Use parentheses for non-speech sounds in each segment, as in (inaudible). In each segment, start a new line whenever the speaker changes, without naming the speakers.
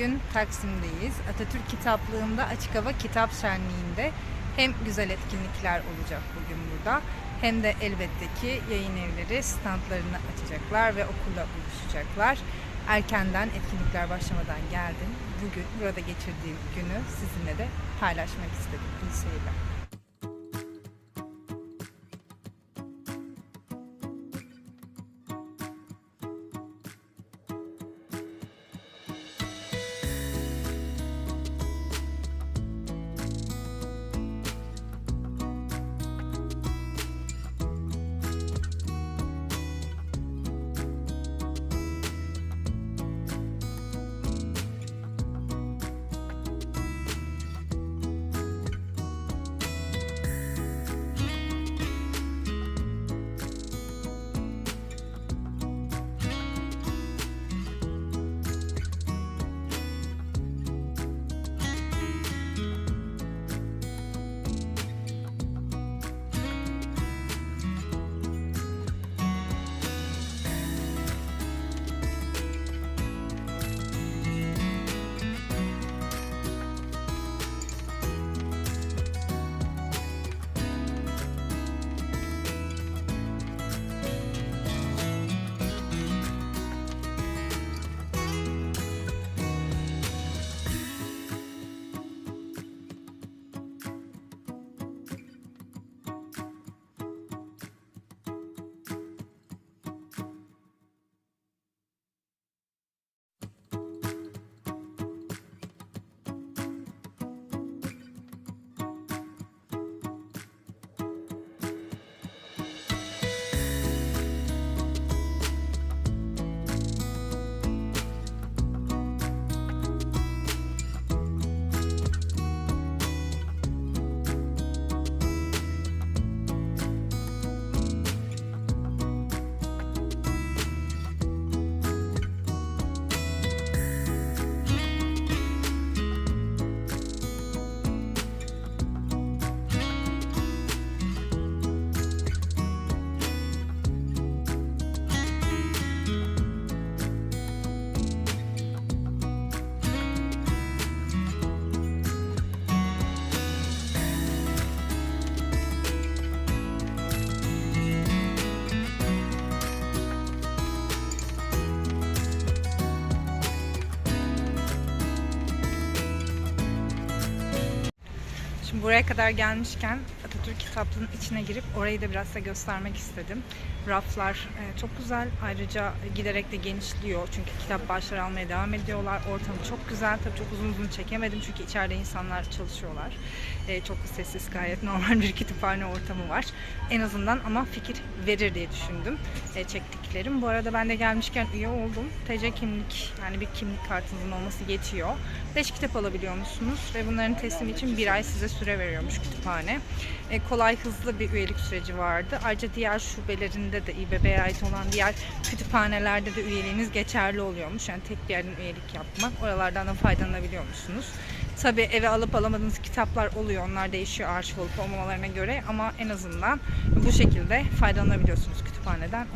Bugün Taksim'deyiz. Atatürk Kitaplığı'nda Açık Hava Kitap Şenliği'nde hem güzel etkinlikler olacak bugün burada hem de elbette ki yayın evleri standlarını açacaklar ve okulla buluşacaklar. Erkenden etkinlikler başlamadan geldim. Bugün burada geçirdiğim günü sizinle de paylaşmak istedim. İyi seyirler. Şimdi buraya kadar gelmişken Atatürk kitaplığının içine girip orayı da biraz size göstermek istedim. Raflar e, çok güzel. Ayrıca giderek de genişliyor. Çünkü kitap başları almaya devam ediyorlar. Ortamı çok güzel. Tabii çok uzun uzun çekemedim çünkü içeride insanlar çalışıyorlar. E, çok sessiz gayet normal bir kütüphane ortamı var. En azından ama fikir verir diye düşündüm e, çektiklerim. Bu arada ben de gelmişken üye oldum. TC kimlik yani bir kimlik kartınızın olması yetiyor. 5 kitap alabiliyormuşsunuz ve bunların teslimi için bir ay size süre veriyormuş kütüphane. E, kolay hızlı bir üyelik süreci vardı. Ayrıca diğer şubelerinde de İBB'ye ait olan diğer kütüphanelerde de üyeliğiniz geçerli oluyormuş. Yani tek bir yerden üyelik yapmak. Oralardan da faydalanabiliyormuşsunuz. Tabii eve alıp alamadığınız kitaplar oluyor. Onlar değişiyor arşiv olup olmamalarına göre ama en azından bu şekilde faydalanabiliyorsunuz kütüphaneden.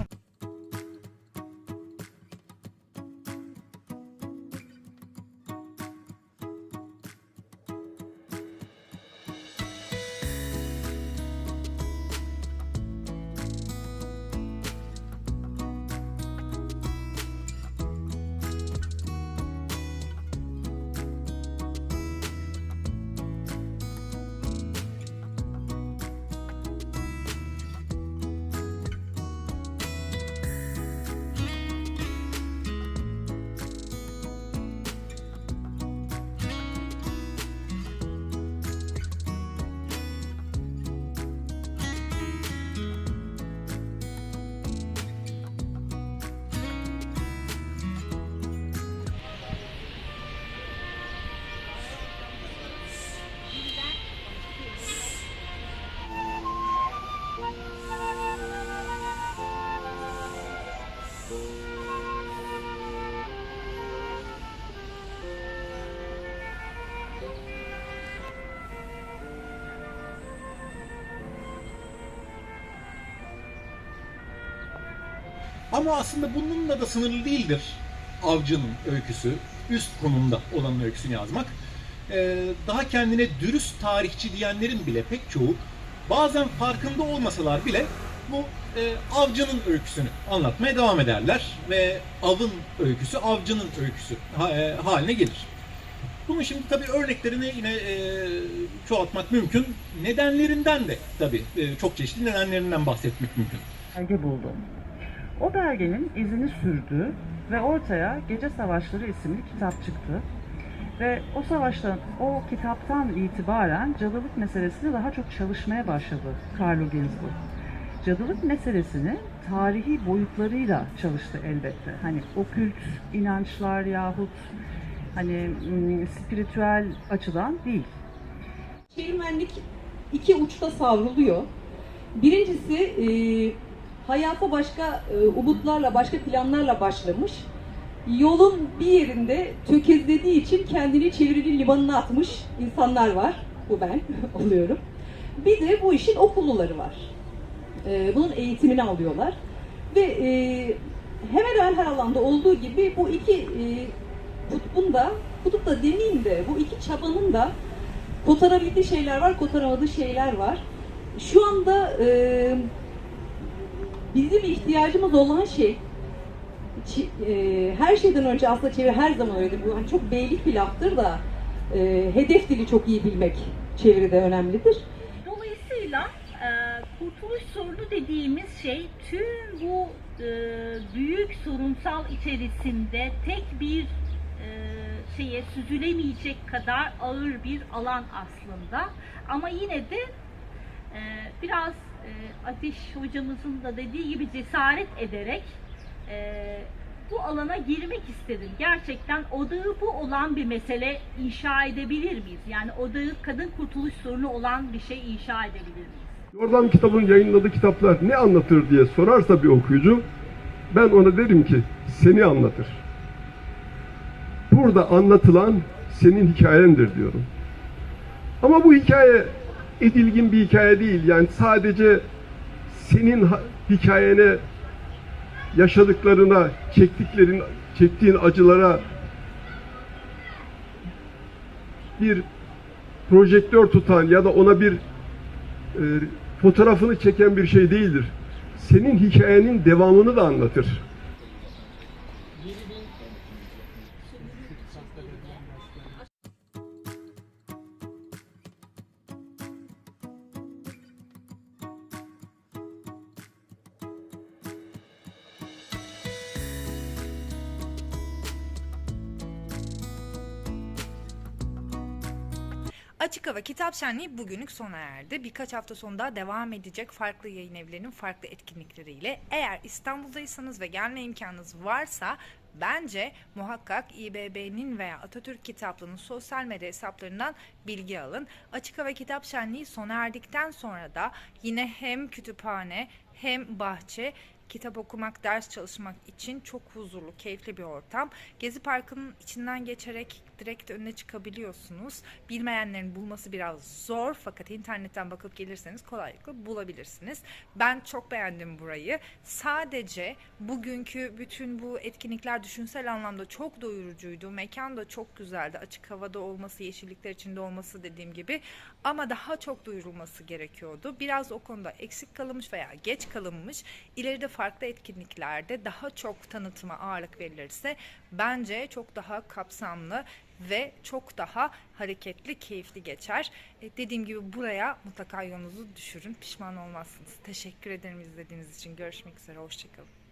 Ama aslında bununla da sınırlı değildir. avcının öyküsü, üst konumda olanın öyküsünü yazmak. Ee, daha kendine dürüst tarihçi diyenlerin bile pek çoğu bazen farkında olmasalar bile bu e, avcının öyküsünü anlatmaya devam ederler ve avın öyküsü avcının öyküsü e, haline gelir. Bunun şimdi tabii örneklerini yine e, çoğaltmak mümkün. Nedenlerinden de tabii e, çok çeşitli nedenlerinden bahsetmek mümkün.
belge buldum. O belgenin izini sürdü ve ortaya Gece Savaşları isimli kitap çıktı. Ve o savaştan, o kitaptan itibaren cadılık meselesini daha çok çalışmaya başladı Carlo Ginzburg. Cadılık meselesini tarihi boyutlarıyla çalıştı elbette. Hani okült inançlar yahut hani mm, spiritüel açıdan değil.
Çevirmenlik iki uçta savruluyor. Birincisi hayata başka e, umutlarla, başka planlarla başlamış. Yolun bir yerinde tökezlediği için kendini çevirinin limanına atmış insanlar var. Bu ben (laughs) oluyorum. Bir de bu işin okulluları var. E, bunun eğitimini alıyorlar. Ve e, hemen hemen her alanda olduğu gibi bu iki e, kutbun da, kutup da demeyeyim de bu iki çabanın da Kotarabildiği şeyler var, kotaramadığı şeyler var. Şu anda e, bizim ihtiyacımız olan şey e, her şeyden önce aslında çeviri her zaman öyledir. Bu hani çok beylik bir laftır da e, hedef dili çok iyi bilmek çeviride önemlidir.
Dolayısıyla e, kurtuluş sorunu dediğimiz şey tüm bu büyük sorunsal içerisinde tek bir şeye süzülemeyecek kadar ağır bir alan aslında. Ama yine de biraz e, Ateş hocamızın da dediği gibi cesaret ederek e, bu alana girmek istedim. Gerçekten odağı bu olan bir mesele inşa edebilir miyiz? Yani odağı kadın kurtuluş sorunu olan bir şey inşa edebilir miyiz?
Yordam kitabın yayınladığı kitaplar ne anlatır diye sorarsa bir okuyucu ben ona derim ki seni anlatır. Burada anlatılan senin hikayendir diyorum. Ama bu hikaye edilgin bir hikaye değil. Yani sadece senin hikayene yaşadıklarına, çektiklerin, çektiğin acılara bir projektör tutan ya da ona bir e, fotoğrafını çeken bir şey değildir. Senin hikayenin devamını da anlatır.
Açık Hava Kitap Şenliği bugünlük sona erdi. Birkaç hafta sonunda devam edecek farklı yayın evlerinin farklı etkinlikleriyle. Eğer İstanbul'daysanız ve gelme imkanınız varsa bence muhakkak İBB'nin veya Atatürk Kitaplığı'nın sosyal medya hesaplarından bilgi alın. Açık Hava Kitap Şenliği sona erdikten sonra da yine hem kütüphane hem bahçe kitap okumak, ders çalışmak için çok huzurlu, keyifli bir ortam. Gezi Parkı'nın içinden geçerek direkt önüne çıkabiliyorsunuz. Bilmeyenlerin bulması biraz zor fakat internetten bakıp gelirseniz kolaylıkla bulabilirsiniz. Ben çok beğendim burayı. Sadece bugünkü bütün bu etkinlikler düşünsel anlamda çok doyurucuydu. Mekan da çok güzeldi. Açık havada olması, yeşillikler içinde olması dediğim gibi. Ama daha çok duyurulması gerekiyordu. Biraz o konuda eksik kalınmış veya geç kalınmış. İleride farklı etkinliklerde daha çok tanıtıma ağırlık verilirse bence çok daha kapsamlı ve çok daha hareketli, keyifli geçer. E, dediğim gibi buraya mutlaka yolunuzu düşürün. Pişman olmazsınız. Teşekkür ederim izlediğiniz için. Görüşmek üzere. Hoşçakalın.